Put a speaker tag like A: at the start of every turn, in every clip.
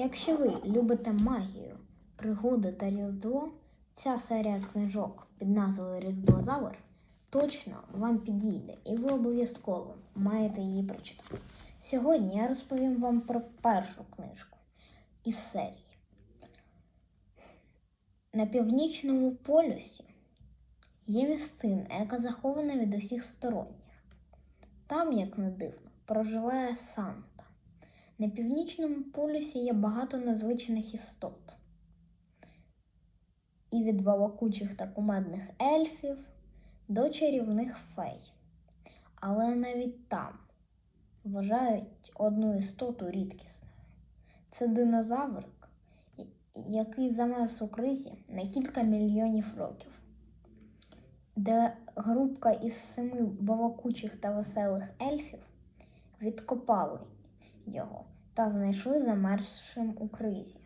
A: Якщо ви любите магію, пригоди та Різдво, ця серія книжок під назвою Різдвозавр точно вам підійде, і ви обов'язково маєте її прочитати. Сьогодні я розповім вам про першу книжку із серії. На північному полюсі є місцина, яка захована від усіх сторонніх. Там, як не дивно, проживає Санта. На північному полюсі є багато незвичних істот. І від балакучих та кумедних ельфів до чарівних фей. Але навіть там вважають одну істоту рідкісною. Це динозаврик, який замерз у кризі на кілька мільйонів років, де групка із семи балакучих та веселих ельфів відкопали його та знайшли замерзшим у кризі.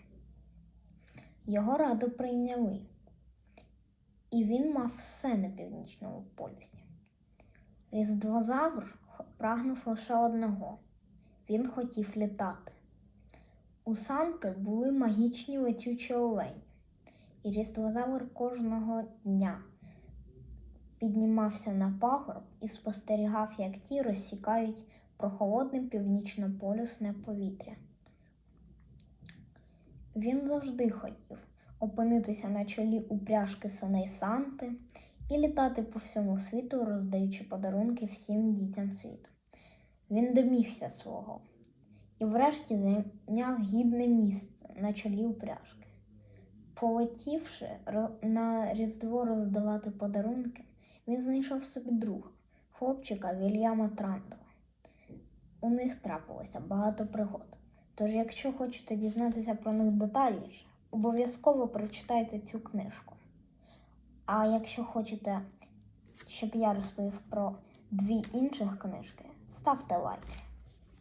A: Його раду прийняли, і він мав все на північному полюсі. Різдвозавр прагнув лише одного він хотів літати. У Санти були магічні летючі олені, і різдвозавр кожного дня піднімався на пагорб і спостерігав, як ті розсікають прохолодне північно-полюсне повітря. Він завжди хотів опинитися на чолі упряжки синей Санти і літати по всьому світу, роздаючи подарунки всім дітям світу. Він домігся свого і врешті зайняв гідне місце на чолі упряжки. Полетівши на Різдво роздавати подарунки, він знайшов собі друга, хлопчика Вільяма Трандова. У них трапилося багато пригод. Тож, якщо хочете дізнатися про них детальніше, обов'язково прочитайте цю книжку. А якщо хочете, щоб я розповів про дві інших книжки, ставте лайки.